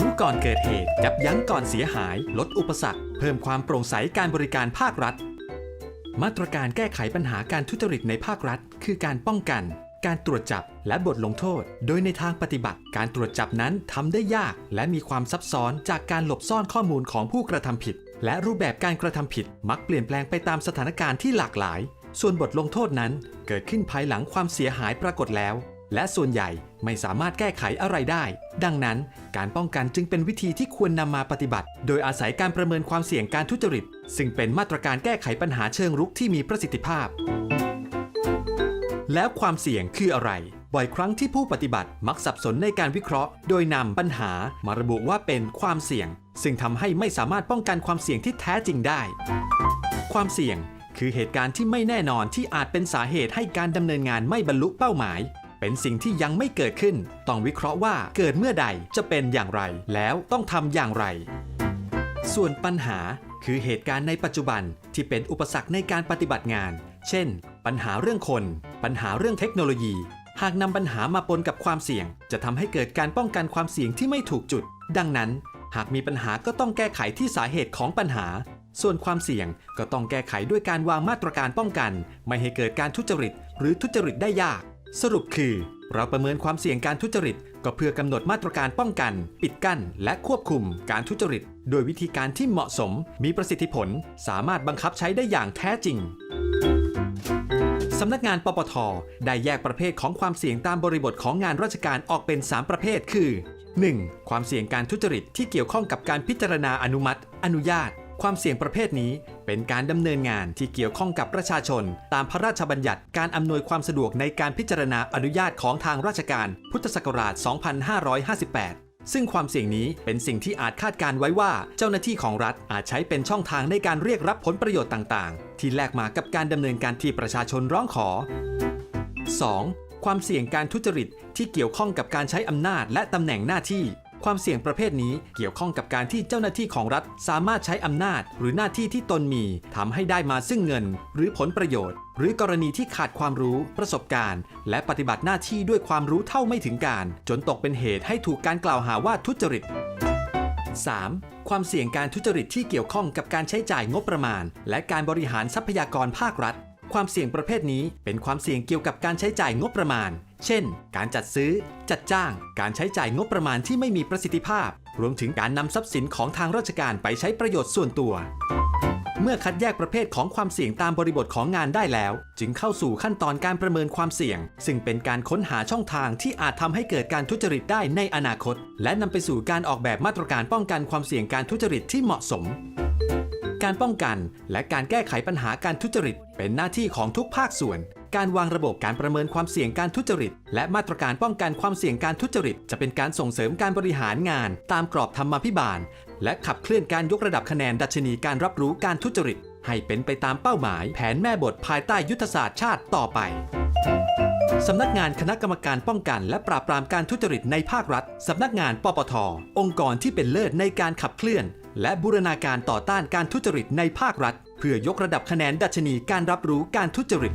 รู้ก่อนเกิดเหตุ ยับยั้งก่อนเสียหาย ลดอุปสรรค เพิ่มความโปร่งใสการบริการภาครัฐ มาตรการแก้ไขปัญหาการทุจริตในภาครัฐ คือการป้องกัน การตรวจจับและบทลงโทษ โดยในทางปฏิบัติ การตรวจจับนั้นทำได้ยาก และมีความซับซ้อนจากการหลบซ่อนข้อมูลของผู้กระทำผิด และรูปแบบการกระทำผิด มักเปลี่ยนแปลงไปตามสถานการณ์ที่หลากหลาย ส่วนบทลงโทษนั้น เกิดขึ้นภายหลังความเสียหายปรากฏแล้ว และส่วนใหญ่ไม่สามารถแก้ไขอะไรได้ ดังนั้นการป้องกันจึงเป็นวิธีที่ควรนำมาปฏิบัติ โดยอาศัยการประเมินความเสี่ยงการทุจริต ซึ่งเป็นมาตรการแก้ไขปัญหาเชิงรุกที่มีประสิทธิภาพ แล้วความเสี่ยงคืออะไร บ่อยครั้งที่ผู้ปฏิบัติมักสับสนในการวิเคราะห์ โดยนำปัญหามาระบุว่าเป็นความเสี่ยง ซึ่งทำให้ไม่สามารถป้องกันความเสี่ยงที่แท้จริงได้ ความเสี่ยงคือเหตุการณ์ที่ไม่แน่นอนที่อาจเป็นสาเหตุให้การดำเนินงานไม่บรรลุเป้าหมาย เป็นสิ่งที่ยังไม่เกิดขึ้น ต้องวิเคราะห์ว่าเกิดเมื่อใดจะเป็นอย่างไร แล้วต้องทำอย่างไร ส่วนปัญหาคือเหตุการณ์ในปัจจุบันที่เป็นอุปสรรคในการปฏิบัติงาน เช่น ปัญหาเรื่องคน ปัญหาเรื่องเทคโนโลยี หากนำปัญหามาปนกับความเสี่ยง จะทำให้เกิดการป้องกันความเสี่ยงที่ไม่ถูกจุด ดังนั้น หากมีปัญหาก็ต้องแก้ไขที่สาเหตุของปัญหา ส่วนความเสี่ยงก็ต้องแก้ไขด้วยการวางมาตรการป้องกัน ไม่ให้เกิดการทุจริต หรือทุจริตได้ยาก สรุปคือ เราประเมินความเสี่ยงการทุจริต ก็เพื่อกำหนดมาตรการป้องกัน ปิดกั้น และควบคุมการทุจริต โดยวิธีการที่เหมาะสม มีประสิทธิผล สามารถบังคับใช้ได้อย่างแท้จริงสำนักงานปปท ได้แยกประเภทของความเสี่ยงตามบริบทของงานราชการออกเป็น 3 ประเภท คือ 1. ความเสี่ยงการทุจริตที่เกี่ยวข้องกับการพิจารณาอนุมัติ อนุญาต ความเสี่ยงประเภทนี้เป็นการดำเนินงานที่เกี่ยวข้องกับประชาชน ตามพระราชบัญญัติการอำนวยความสะดวกในการพิจารณาอนุญาตของทางราชการ พุทธศักราช 2558 ซึ่งความเสี่ยงนี้เป็นสิ่งที่อาจคาดการไว้ว่าเจ้าหน้าที่ของรัฐอาจใช้เป็นช่องทางในการเรียกรับผลประโยชน์ต่างๆ ที่แลกมากับการดำเนินการที่ประชาชนร้องขอ 2. ความเสี่ยงการทุจริตที่เกี่ยวข้องกับการใช้อำนาจและตำแหน่งหน้าที่ ความเสี่ยงประเภทนี้เกี่ยวข้องกับการที่เจ้าหน้าที่ของรัฐ สามารถใช้อำนาจ หรือหน้าที่ที่ตนมีทำให้ได้มาซึ่งเงิน หรือผลประโยชน์ หรือกรณีที่ขาดความรู้ ประสบการณ์ และปฏิบัติหน้าที่ด้วยความรู้เท่าไม่ถึงการ จนตกเป็นเหตุให้ถูกการกล่าวหาว่าทุจริต 3. ความเสี่ยงการทุจริตที่เกี่ยวข้องกับการใช้จ่ายงบประมาณ และการบริหารทรัพยากรภาครัฐ ความเสี่ยงประเภทนี้เป็นความเสี่ยงเกี่ยวกับการใช้จ่ายงบประมาณ เช่น การจัดซื้อ จัดจ้าง การใช้จ่ายงบประมาณที่ไม่มีประสิทธิภาพ รวมถึงการนำทรัพย์สินของทางราชการไปใช้ประโยชน์ส่วนตัว เมื่อคัดแยกประเภทของความเสี่ยงตามบริบทของงานได้แล้ว จึงเข้าสู่ขั้นตอนการประเมินความเสี่ยง ซึ่งเป็นการค้นหาช่องทางที่อาจทำให้เกิดการทุจริตได้ในอนาคต และนำไปสู่การออกแบบมาตรการป้องกันความเสี่ยงการทุจริตที่เหมาะสมการป้องกันและการแก้ไขปัญหาการทุจริตเป็นหน้าที่ของทุกภาคส่วน การวางระบบการประเมินความเสี่ยงการทุจริต และมาตรการป้องกันความเสี่ยงการทุจริต จะเป็นการส่งเสริมการบริหารงาน ตามกรอบธรรมาภิบาล และขับเคลื่อนการยกระดับคะแนนดัชนีการรับรู้การทุจริต ให้เป็นไปตามเป้าหมาย แผนแม่บทภายใต้ยุทธศาสตร์ชาติต่อไปสำนักงานคณะกรรมการป้องกัน และปราบปรามการทุจริตในภาครัฐ สำนักงานปปท องค์กรที่เป็นเลิศในการขับเคลื่อน และบูรณาการต่อต้านการทุจริตในภาครัฐ เพื่อยกระดับคะแนนดัชนีการรับรู้การทุจริต